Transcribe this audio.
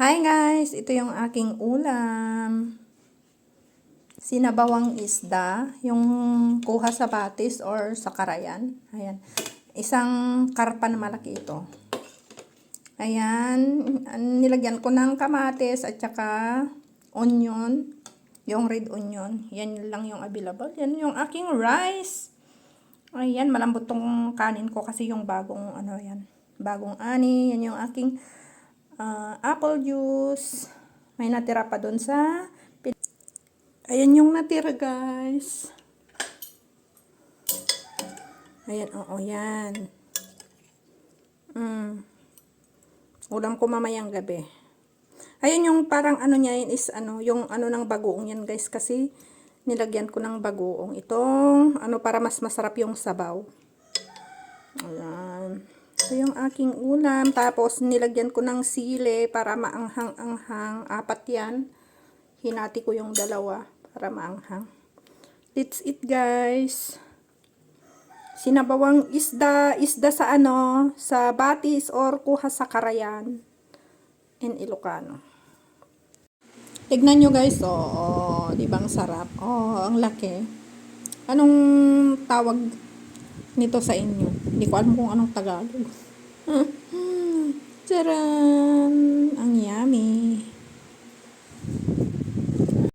Hi guys! Ito yung aking ulam. Sinabawang isda. Yung kuha sa batis or sa karayan. Ayan. Isang karpa na malaki ito. Ayan. Nilagyan ko ng kamatis at saka onion. Yung red onion. Yan lang yung available. Yan yung aking rice. Ayan. Malambot tong kanin ko kasi yung bagong ano yan. Bagong ani. Yan yung aking ah, apple juice. May natira pa doon sa... Ayan yung natira, guys. Ayan, oo, yan. Mm. Ulam ko mamayang gabi. Ayan yung parang ano niya yun is ano, yung ano ng bagoong yan, guys. Kasi nilagyan ko ng bagoong. Itong ano para mas masarap yung sabaw. Ayan. Ito yung aking ulam. Tapos, nilagyan ko ng sile para maanghang-anghang. Apat yan. Hinati ko yung dalawa para maanghang. That's it, guys. Sinabawang isda. Isda sa ano? Sa batis or kuha sa karayan. In Ilocano. Tignan nyo, guys. Oh, oh di ba ang sarap? Oh, ang laki. Anong tawag nito sa inyo. Hindi ko alam kung anong Tagalog. Ang yummy.